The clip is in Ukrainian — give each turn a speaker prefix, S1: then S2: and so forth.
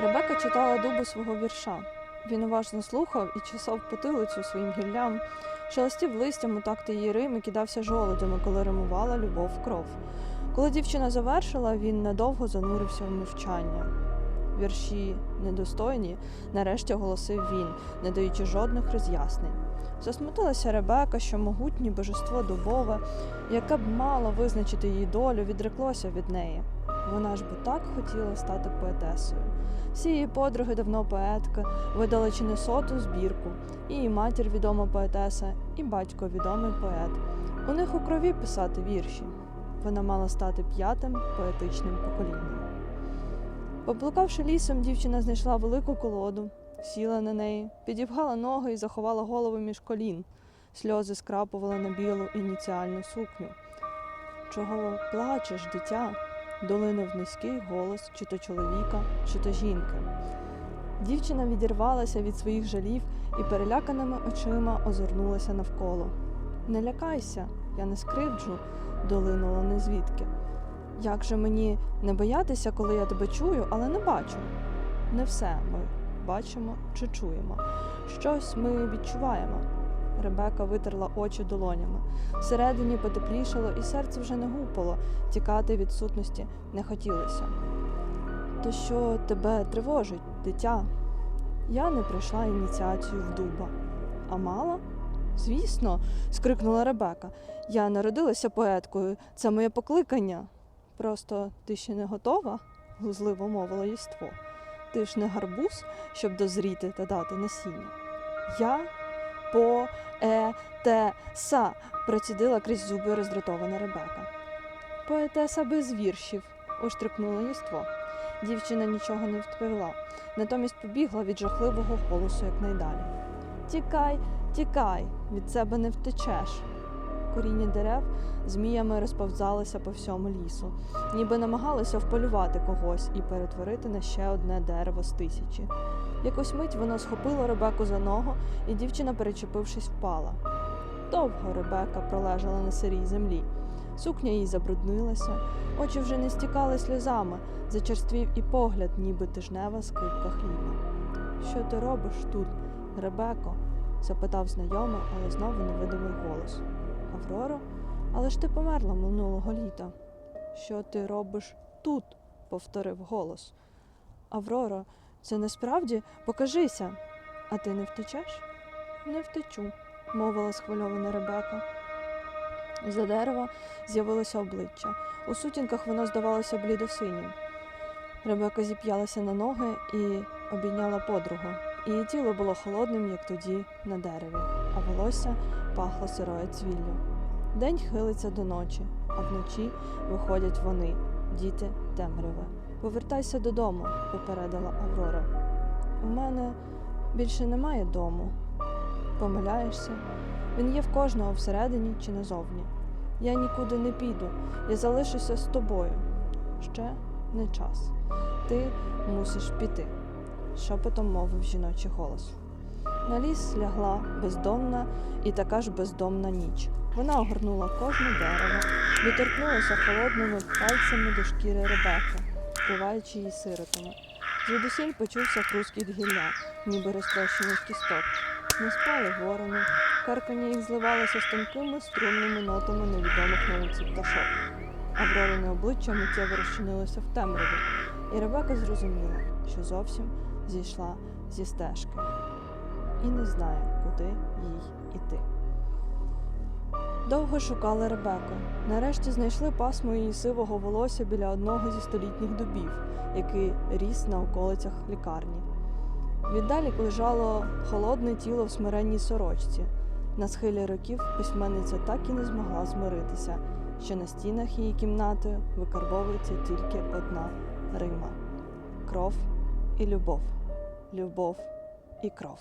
S1: Ребека читала дубу свого вірша. Він уважно слухав і чесав потилицю своїм гіллям, шелестів листям у такти її рим і кидався жолудями, коли римувала любов кров. Коли дівчина завершила, він надовго занурився в мовчання. Вірші недостойні, нарешті оголосив він, не даючи жодних роз'яснень. Засмутилася Ребека, що могутнє божество дубове, яке б мало визначити її долю, відреклося від неї. Вона ж би так хотіла стати поетесою. Всі її подруги давно поетки, видали чи не соту збірку, і її матір відома поетеса, і батько відомий поет. У них у крові писати вірші. Вона мала стати п'ятим поетичним поколінням. Поблукавши лісом, дівчина знайшла велику колоду, сіла на неї, підібгала ноги і заховала голову між колін. Сльози скрапували на білу ініціальну сукню. Чого плачеш, дитя? Долинув низький голос чи то чоловіка, чи то жінки. Дівчина відірвалася від своїх жалів і переляканими очима озирнулася навколо. Не лякайся, я не скривджу, долинуло незвідки. Як же мені не боятися, коли я тебе чую, але не бачу? Не все ми бачимо чи чуємо. Щось ми відчуваємо. Ребека витерла очі долонями. Всередині потеплішало, і серце вже не гупало, тікати від сутності не хотілося. То що тебе тривожить, дитя? Я не пройшла ініціацію в дуба. А мала? Звісно, скрикнула Ребека. Я народилася поеткою, це моє покликання. Просто ти ще не готова, глузливо мовило єство. Ти ж не гарбуз, щоб дозріти та дати насіння. Я по е те са процідила крізь зуби роздратована Ребека. Поетеса без віршів, оштрикнуло єство. Дівчина нічого не відповіла, натомість побігла від жахливого голосу якнайдалі. Тікай, тікай, від себе не втечеш. Коріння дерев зміями розповзалися по всьому лісу, ніби намагалися вполювати когось і перетворити на ще одне дерево з тисячі. Якусь мить воно схопило Ребеку за ногу, і дівчина, перечепившись, впала. Довго Ребека пролежала на сирій землі. Сукня їй забруднилася, очі вже не стікали сльозами, зачерствів і погляд, ніби тижнева скипка хліба. Що ти робиш тут, Ребеко? запитав знайомий, але знову невидимий голос. Авроро, але ж ти померла минулого літа. Що ти робиш тут? повторив голос. Авроро, це насправді покажися. А ти не втечеш? Не втечу, мовила схвильована Ребека. За дерева з'явилося обличчя. У сутінках воно здавалося блідосинім. Ребека зіп'ялася на ноги і обійняла подругу. Її тіло було холодним, як тоді, на дереві, а волосся пахло сирою цвіллю. День хилиться до ночі, а вночі виходять вони, діти темряви. Повертайся додому, попередила Аврора. У мене більше немає дому. Помиляєшся? Він є в кожного всередині чи назовні. Я нікуди не піду, я залишуся з тобою. Ще не час. Ти мусиш піти, шепотом мовив жіночий голос. На ліс лягла бездомна і така ж бездомна ніч. Вона огорнула кожне дерево, доторкнулася холодними пальцями до шкіри Ребекки, вкриваючи її сиротами. Звідусіль почувся хрускіт гілля, ніби розтрощених кісток. Не спали ворони, каркання їх зливалося з тонкими струнними нотами невідомих науці пташок. Аврорине обличчя миттєво розчинилося в темряві, і Ребека зрозуміла, що зовсім зійшла зі стежки і не знає, куди їй іти. Довго шукали Ребеку. Нарешті знайшли пасмо її сивого волосся біля одного зі столітніх дубів, який ріс на околицях лікарні. Віддалі лежало холодне тіло в смиренній сорочці. На схилі років письменниця так і не змогла змиритися, що на стінах її кімнати викарбовується тільки одна рима кров і любов, любов і кров.